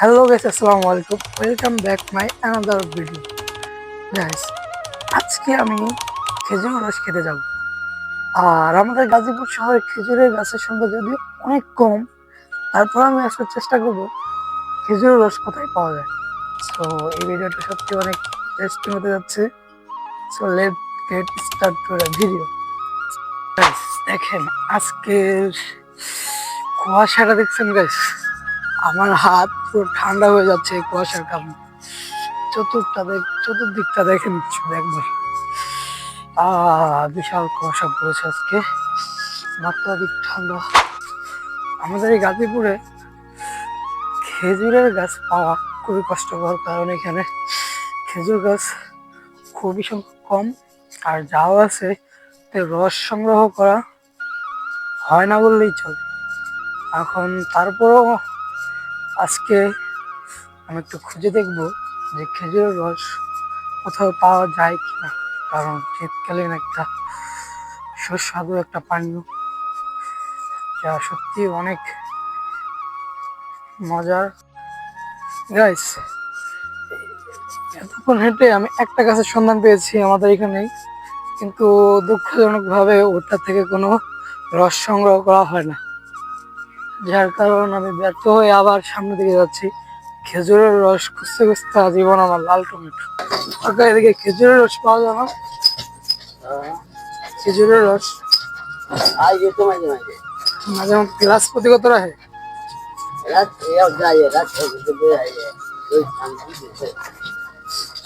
Hello guys আসসালামু আলাইকুম welcome back my another video guys আজকে আমি খেজুর রস খেতে যাব। আর আমাদের গাজীপুর শহরে খেজুরের গাছের সংখ্যা যদিও অনেক কম, তারপর আমি আসার চেষ্টা করব খেজুরের রস কোথায় পাওয়া যায়। সো এই ভিডিওটা সত্যি অনেক টেস্টি হতে যাচ্ছে। So let get start to video দেখেন, আজকের কুয়াশাটা দেখছেন গাইস আমার হাত পুরো ঠান্ডা হয়ে যাচ্ছে কুয়াশার কারণে। চতুর্থটা দেখ, চতুর্দিকটা দেখে নিচ্ছি একবার। বিশাল কুয়াশা পড়েছে আজকে। মাত্রাধিক ঠান্ডা। আমাদের এই গাজীপুরে খেজুরের গাছ পাওয়া খুবই কষ্টকর কারণ এখানে খেজুর গাছ খুবই কম। আর যাও আছে রস সংগ্রহ করা হয় না বললেই চলে। এখন তারপরও আজকে আমি একটু খুঁজে দেখব যে খেজুরের রস কোথাও পাওয়া যায় কিনা। কারণ শীতকালীন একটা সুস্বাদু একটা পানীয়, যা সত্যি অনেক মজার। গাইস এতক্ষণ হেঁটে আমি একটা গাছের সন্ধান পেয়েছি আমাদের এখানেই কিন্তু দুঃখজনকভাবে ওটার থেকে কোনো রস সংগ্রহ করা হয় না। যার কারণ আমি ব্যর্থ হয়ে আবার সামনে দিকে যাচ্ছি। খেজুরের রস খুঁজতে খুঁজতে জীবন আমার লাল টমেটো। ফাঁকা এদিকে খেজুরের রস পাওয়া যায় না খেজুরের রস। মাঝে। মাঝে গ্লাস প্রতি কত রাখে?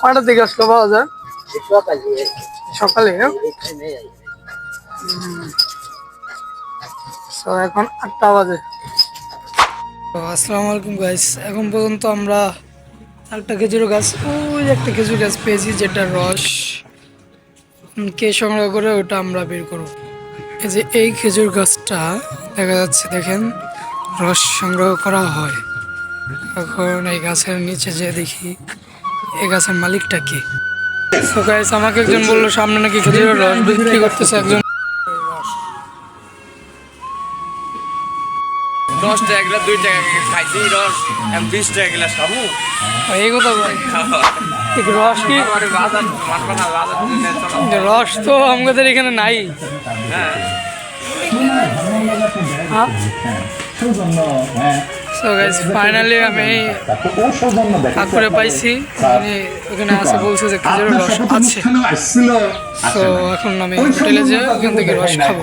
কটার দিকে আসলো পাওয়া যায়? সকালে। হ্যাঁ? এখন আটটা বাজে। আসসালামু আলাইকুম গাইস এখন পর্যন্ত আমরা একটা খেজুর গাছ, ওই একটা খেজুর গাছ পেয়েছি যেটা রস। কে সংগ্রহ করে ওটা আমরা বের করব। এই যে এই খেজুর গাছটা, দেখা যাচ্ছে দেখেন, রস সংগ্রহ করা হয়। এখন এই গাছের নিচে যে দেখি, এই গাছের মালিকটা কে? তো গাইস আমাকে একজন বলল, সামনে নাকি খেজুরের রস বিক্রি করতেছে একজন। দশ টাকা গ্লাস দুই টাকা খাইছি রস আমি বিশ টাকা গ্লাস খাব। এই কথা রস কি? রস তো আমাদের এখানে নাই। সো গাইস ফাইনালি আমি ঠাকুরে পাইছি। উনি ওখানে আছে বলছে যে খেজুরের রস আছে। তো এখন আমি হোটেলে যে ওখান থেকে রস খাব।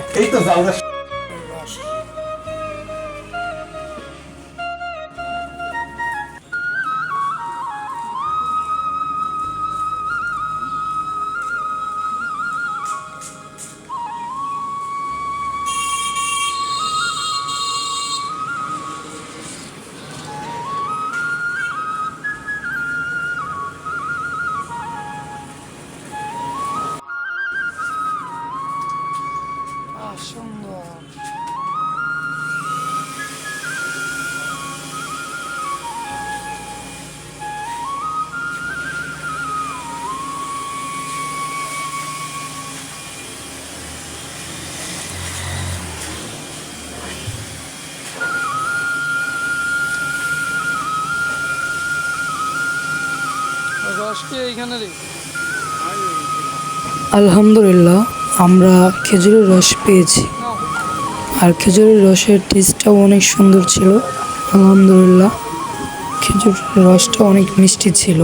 আলহামদুলিল্লাহ আমরা খেজুরের রস পেয়েছি। আর খেজুরের রসের টেস্টটাও অনেক সুন্দর ছিল। আলহামদুলিল্লাহ খেজুরের রসটা অনেক মিষ্টি ছিল।